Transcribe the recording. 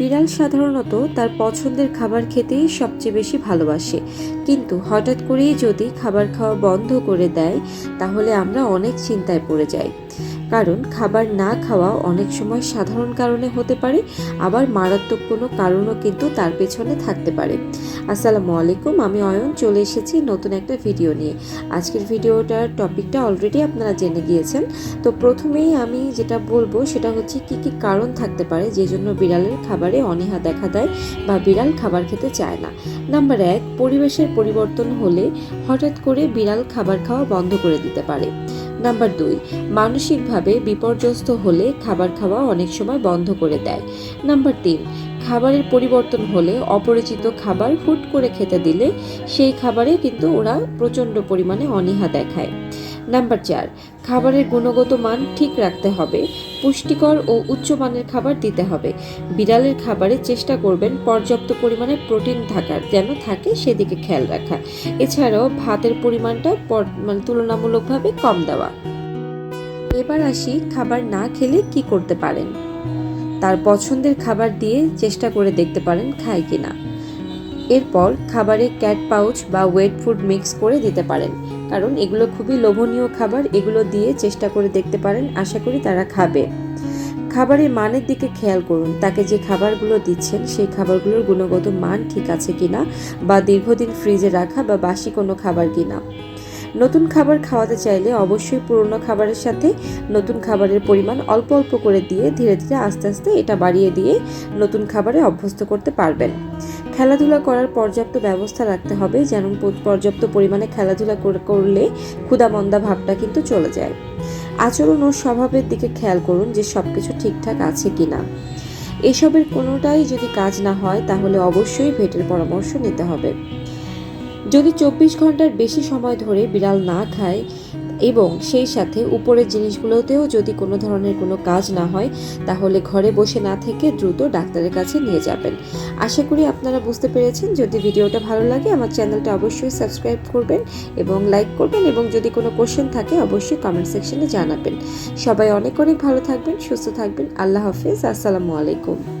বিড়াল সাধারণত তার পছন্দের খাবার খেতেই সবচেয়ে বেশি ভালোবাসে। কিন্তু হঠাৎ করেই যদি খাবার খাওয়া বন্ধ করে দেয়, তাহলে আমরা অনেক চিন্তায় পড়ে যাই। কারণ খাবার না খাওয়া অনেক সময় সাধারণ কারণে হতে পারে, আবার মারাত্মক কোনো কারণও কিন্তু তার পেছনে থাকতে পারে। আসসালামু আলাইকুম, আমি অয়ন, চলে এসেছি নতুন একটা ভিডিও নিয়ে। আজকের ভিডিওটার টপিকটা অলরেডি আপনারা জেনে গিয়েছেন। তো প্রথমেই আমি যেটা বলব, সেটা হচ্ছে কি কি কারণ থাকতে পারে যে জন্য বিড়ালের খাবারে অনীহা দেখা দেয় বা বিড়াল খাবার খেতে চায় না। নাম্বার এক, পরিবেশের পরিবর্তন হলে হঠাৎ করে বিড়াল খাবার খাওয়া বন্ধ করে দিতে পারে। নাম্বার দুই, মানসিকভাবে বিপর্যস্ত হলে খাবার খাওয়া অনেক সময় বন্ধ করে দেয়। নাম্বার তিন, খাবারের পরিবর্তন হলে অপরিচিত খাবার ফুট করে খেতে দিলে সেই খাবারে কিন্তু ওরা প্রচণ্ড পরিমাণে অনীহা দেখায়। নাম্বার চার, খাবারের গুণগত মান ঠিক রাখতে হবে। পুষ্টিকর ও উচ্চমানের খাবার দিতে হবে। বিড়ালের খাবারে চেষ্টা করবেন পর্যাপ্ত পরিমাণে প্রোটিন থাকার, যেন থাকে সেদিকে খেয়াল রাখা। এছাড়াও ভাতের পরিমাণটা পর- মানে তুলনামূলকভাবে কম দেওয়া। এবার আসি খাবার না খেলে কি করতে পারেন। তার পছন্দের খাবার দিয়ে চেষ্টা করে দেখতে পারেন খায় কিনা। এরপর খাবারে ক্যাট পাউচ বা ওয়েট ফুড মিক্স করে দিতে পারেন। কারণ এগুলো খুবই লোভনীয় খাবার, এগুলো দিয়ে চেষ্টা করে দেখতে পারেন, আশা করি তারা খাবে। খাবারের মানের দিকে খেয়াল করুন, তাকে যে খাবারগুলো দিচ্ছেন, সেই খাবারগুলোর গুণগত মান ঠিক আছে কিনা বা দীর্ঘদিন ফ্রিজে রাখা বা বাসি কোনো খাবার কিনা। নতুন খাবার খাওয়াতে চাইলে অবশ্যই পুরনো খাবারের সাথে নতুন খাবারের পরিমাণ অল্প অল্প করে দিয়ে ধীরে ধীরে আস্তে আস্তে এটা বাড়িয়ে দিয়ে নতুন খাবারে অভ্যস্ত করতে পারবেন। খেলাধুলা করার পর্যাপ্ত ব্যবস্থা রাখতে হবে যেন পর্যাপ্ত পরিমাণে খেলাধুলা করে- করলে ক্ষুধামন্দা ভাবটা কিন্তু চলে যায়। আচরণ ও স্বভাবের দিকে খেয়াল করুন যে সব কিছু ঠিকঠাক আছে কি না এসবের কোনোটাই যদি কাজ না হয় তাহলে অবশ্যই ভেটের পরামর্শ নিতে হবে। যদি চব্বিশ ঘণ্টার বেশি সময় ধরে বিড়াল না খায় এবং সেই সাথে উপরের জিনিসগুলোতেও যদি কোনো ধরনের কোনো কাজ না হয়, তাহলে ঘরে বসে না থেকে দ্রুত ডাক্তারের কাছে নিয়ে যাবেন। আশা করি আপনারা বুঝতে পেরেছেন। যদি ভিডিওটা ভালো লাগে, আমার চ্যানেলটা অবশ্যই সাবস্ক্রাইব করবেন এবং লাইক করবেন এবং যদি কোনো কোশ্চেন থাকে, অবশ্যই কমেন্ট সেকশনে জানাবেন। সবাই অনেক অনেক ভালো থাকবেন, সুস্থ থাকবেন। আল্লাহ হাফিজ। আসসালামু আলাইকুম।